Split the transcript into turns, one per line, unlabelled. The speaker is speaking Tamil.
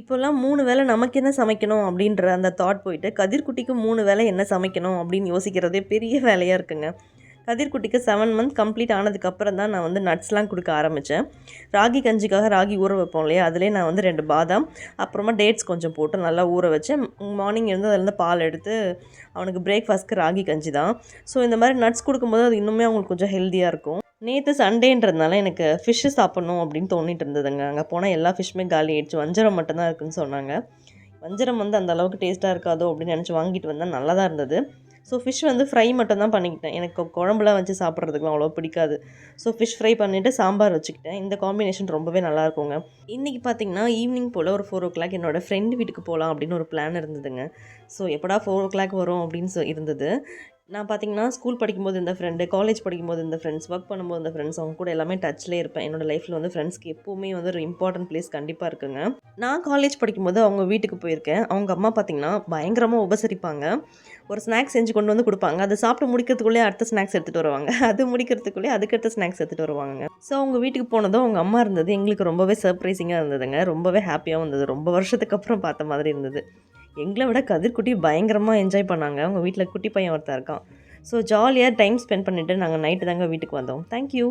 இப்போல்லாம் மூணு வேளை நமக்கு என்ன சமைக்கணும் அப்படின்ற அந்த தாட் போயிட்டு கதிர்குட்டிக்கு மூணு வேளை என்ன சமைக்கணும் அப்படின்னு யோசிக்கிறதே பெரிய வேலையாக இருக்குங்க. கதிர்குட்டிக்கு செவன் மந்த் கம்ப்ளீட் ஆனதுக்கப்புறம் தான் நான் வந்து நட்ஸ்லாம் கொடுக்க ஆரம்பித்தேன் ராகி கஞ்சிக்காக ராகி ஊற வைப்போம் இல்லையா? அதிலே நான் வந்து ரெண்டு பாதாம் அப்புறமா டேட்ஸ் கொஞ்சம் போட்டு நல்லா ஊற வச்சேன் மார்னிங் இருந்து அதுலேருந்து பால் எடுத்து அவனுக்கு பிரேக்ஃபாஸ்ட்க்கு ராகி கஞ்சி தான். ஸோ இந்த மாதிரி நட்ஸ் கொடுக்கும்போது அது இன்னுமே அவங்களுக்கு கொஞ்சம் ஹெல்த்தியாக இருக்கும். நேற்று சண்டேன்றதுனால எனக்கு ஃபிஷ்ஷு சாப்பிட்ணும் அப்படின்னு தோணிட்டு இருந்ததுங்க. அங்கே போனால் எல்லா ஃபிஷ்ஷுமே காலி ஆயிடுச்சு. வஞ்சரம் மட்டும்தான் இருக்குன்னு சொன்னாங்க. வஞ்சரம் வந்து அந்த அளவுக்கு டேஸ்ட்டாக இருக்காதோ அப்படின்னு நினச்சி வாங்கிட்டு வந்தால் நல்லா தான் இருந்தது. ஸோ ஃபிஷ் வந்து ஃப்ரை மட்டும் தான் பண்ணிக்கிட்டேன். எனக்கு குழம்புலாம் வச்சு சாப்பிட்றதுக்குலாம் அவ்வளோ பிடிக்காது. ஸோ ஃபிஷ் ஃப்ரை பண்ணிவிட்டு சாம்பார் வச்சுக்கிட்டேன். இந்த காம்பினேஷன் ரொம்பவே நல்லா இருக்குங்க. இன்றைக்கி பார்த்தீங்கன்னா ஈவினிங் போல் ஒரு ஃபோர் ஓ கிளாக் என்னோடய ஃப்ரெண்டு வீட்டுக்கு போகலாம் அப்படின்னு ஒரு பிளான் இருந்ததுங்க. ஸோ எப்படா ஃபோர் ஓ கிளாக் வரும் அப்படின்னு சொ இருந்தது. நான் பார்த்தீங்கன்னா ஸ்கூல் படிக்கும்போது இந்த ஃப்ரெண்டு காலேஜ் படிக்கும்போது இந்த ஃப்ரெண்ட்ஸ் ஒர்க் பண்ணும்போது இந்த ஃப்ரெண்ட்ஸ் அவங்க கூட எல்லாமே டச்சில் இருப்பேன். என்னோட லைஃப்பில் வந்து ஃப்ரெண்ட்ஸ்க்கு எப்போவுமே வந்து ஒரு இம்பார்ட்டன்ட் பிளேஸ் கண்டிப்பாக இருக்குங்க. நான் காலேஜ் படிக்கும்போது அவங்க வீட்டுக்கு போயிருக்கேன். அவங்க அம்மா பார்த்தீங்கன்னா பயங்கரமாக உபசரிப்பாங்க. ஒரு ஸ்நாக்ஸ் செஞ்சு கொண்டு வந்து கொடுப்பாங்க. அதை சாப்பிட்டு முடிக்கிறதுக்குள்ளே அடுத்த ஸ்நாக்ஸ் எடுத்துகிட்டு வருவாங்க. அது முடிக்கிறதுக்குள்ளே அதுக்கடுத்த ஸ்நாக்ஸ் எடுத்துகிட்டு வருவாங்க ஸோ அவங்க வீட்டுக்கு போனதும் அவங்க அம்மா இருந்தது எங்களுக்கு ரொம்பவே சர்ப்ரைசிங்காக இருந்ததுங்க. ரொம்பவே ஹாப்பியாகவும் இருந்தது. ரொம்ப வருஷத்துக்கு அப்புறம் பார்த்த மாதிரி இருந்தது. எங்களை விட கதிர்குட்டி பயங்கரமாக என்ஜாய் பண்ணாங்க. அவங்க வீட்டில் குட்டி பையன் ஒருத்தன் இருக்கான். ஸோ ஜாலியாக டைம் ஸ்பெண்ட் பண்ணிவிட்டு நாங்கள் நைட்டு தாங்க வீட்டுக்கு வந்தோம். தேங்க்யூ